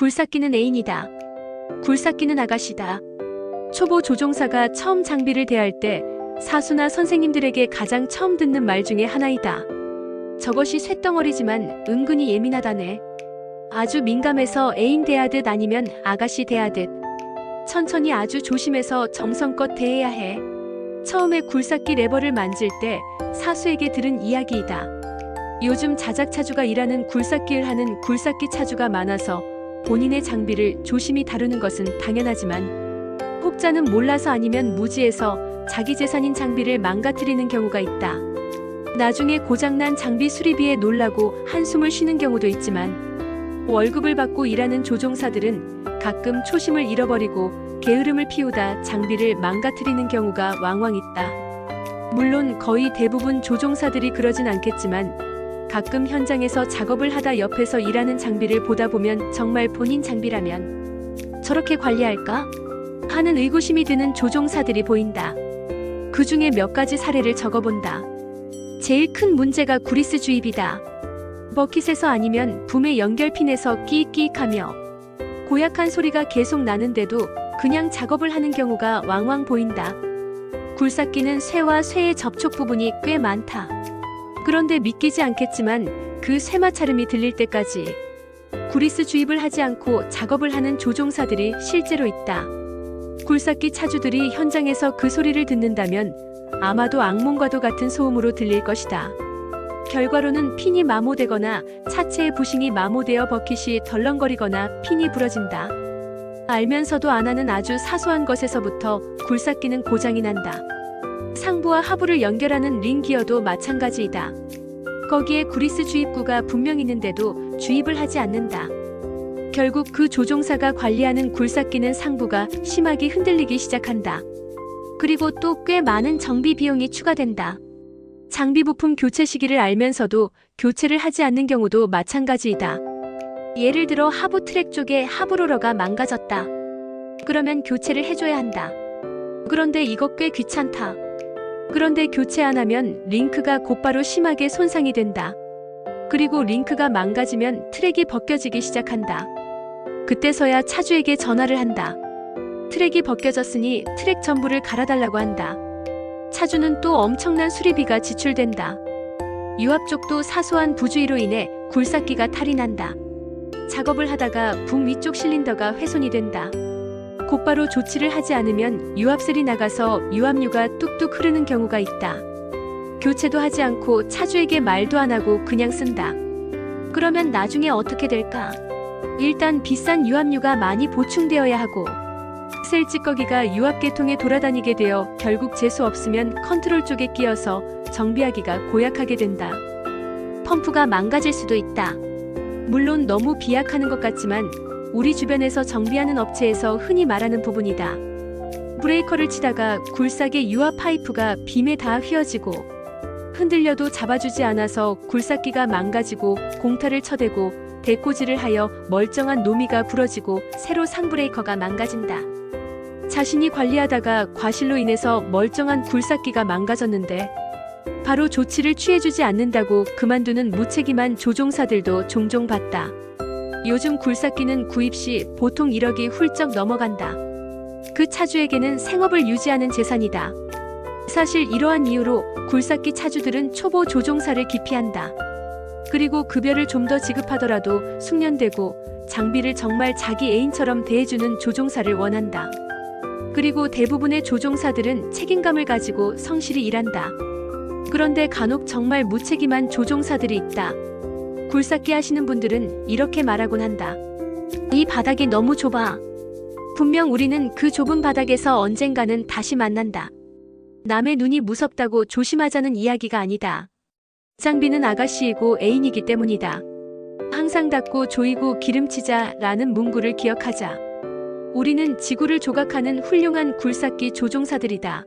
굴삭기는 애인이다. 굴삭기는 아가씨다. 초보 조종사가 처음 장비를 대할 때 사수나 선생님들에게 가장 처음 듣는 말 중에 하나이다. 저것이 쇳덩어리지만 은근히 예민하다네. 아주 민감해서 애인 대하듯 아니면 아가씨 대하듯 천천히 아주 조심해서 정성껏 대해야 해. 처음에 굴삭기 레버를 만질 때 사수에게 들은 이야기이다. 요즘 자작차주가 일하는 굴삭기를 하는 굴삭기 차주가 많아서 본인의 장비를 조심히 다루는 것은 당연하지만 혹자는 몰라서 아니면 무지해서 자기 재산인 장비를 망가뜨리는 경우가 있다. 나중에 고장난 장비 수리비에 놀라고 한숨을 쉬는 경우도 있지만 월급을 받고 일하는 조종사들은 가끔 초심을 잃어버리고 게으름을 피우다 장비를 망가뜨리는 경우가 왕왕 있다. 물론 거의 대부분 조종사들이 그러진 않겠지만 가끔 현장에서 작업을 하다 옆에서 일하는 장비를 보다 보면 정말 본인 장비라면 저렇게 관리할까? 하는 의구심이 드는 조종사들이 보인다. 그 중에 몇 가지 사례를 적어본다. 제일 큰 문제가 구리스 주입이다. 버킷에서 아니면 붐의 연결핀에서 끼익끼익하며 고약한 소리가 계속 나는데도 그냥 작업을 하는 경우가 왕왕 보인다. 굴삭기는 쇠와 쇠의 접촉 부분이 꽤 많다. 그런데 믿기지 않겠지만 그 쇠마차름이 들릴 때까지 구리스 주입을 하지 않고 작업을 하는 조종사들이 실제로 있다. 굴삭기 차주들이 현장에서 그 소리를 듣는다면 아마도 악몽과도 같은 소음으로 들릴 것이다. 결과로는 핀이 마모되거나 차체의 부싱이 마모되어 버킷이 덜렁거리거나 핀이 부러진다. 알면서도 안 하는 아주 사소한 것에서부터 굴삭기는 고장이 난다. 상부와 하부를 연결하는 링 기어도 마찬가지이다. 거기에 구리스 주입구가 분명 있는데도 주입을 하지 않는다. 결국 그 조종사가 관리하는 굴삭기는 상부가 심하게 흔들리기 시작한다. 그리고 또 꽤 많은 정비 비용이 추가된다. 장비 부품 교체 시기를 알면서도 교체를 하지 않는 경우도 마찬가지이다. 예를 들어 하부 트랙 쪽에 하부 로러가 망가졌다. 그러면 교체를 해줘야 한다. 그런데 이거 꽤 귀찮다. 그런데 교체 안 하면 링크가 곧바로 심하게 손상이 된다. 그리고 링크가 망가지면 트랙이 벗겨지기 시작한다. 그때서야 차주에게 전화를 한다. 트랙이 벗겨졌으니 트랙 전부를 갈아달라고 한다. 차주는 또 엄청난 수리비가 지출된다. 유압 쪽도 사소한 부주의로 인해 굴삭기가 탈이 난다. 작업을 하다가 붐 위쪽 실린더가 훼손이 된다. 곧바로 조치를 하지 않으면 유압셀이 나가서 유압류가 뚝뚝 흐르는 경우가 있다. 교체도 하지 않고 차주에게 말도 안 하고 그냥 쓴다. 그러면 나중에 어떻게 될까? 일단 비싼 유압류가 많이 보충되어야 하고 셀 찌꺼기가 유압계통에 돌아다니게 되어 결국 재수 없으면 컨트롤 쪽에 끼어서 정비하기가 고약하게 된다. 펌프가 망가질 수도 있다. 물론 너무 비약하는 것 같지만 우리 주변에서 정비하는 업체에서 흔히 말하는 부분이다. 브레이커를 치다가 굴삭의 유압 파이프가 빔에 다 휘어지고 흔들려도 잡아주지 않아서 굴삭기가 망가지고 공타를 쳐대고 대꼬지를 하여 멀쩡한 노미가 부러지고 새로 상브레이커가 망가진다. 자신이 관리하다가 과실로 인해서 멀쩡한 굴삭기가 망가졌는데 바로 조치를 취해주지 않는다고 그만두는 무책임한 조종사들도 종종 봤다. 요즘 굴삭기는 구입 시 보통 1억이 훌쩍 넘어간다. 그 차주에게는 생업을 유지하는 재산이다. 사실 이러한 이유로 굴삭기 차주들은 초보 조종사를 기피한다. 그리고 급여를 좀 더 지급하더라도 숙련되고 장비를 정말 자기 애인처럼 대해주는 조종사를 원한다. 그리고 대부분의 조종사들은 책임감을 가지고 성실히 일한다. 그런데 간혹 정말 무책임한 조종사들이 있다. 굴삭기 하시는 분들은 이렇게 말하곤 한다. 이 바닥이 너무 좁아. 분명 우리는 그 좁은 바닥에서 언젠가는 다시 만난다. 남의 눈이 무섭다고 조심하자는 이야기가 아니다. 장비는 아가씨이고 애인이기 때문이다. 항상 닦고 조이고 기름치자 라는 문구를 기억하자. 우리는 지구를 조각하는 훌륭한 굴삭기 조종사들이다.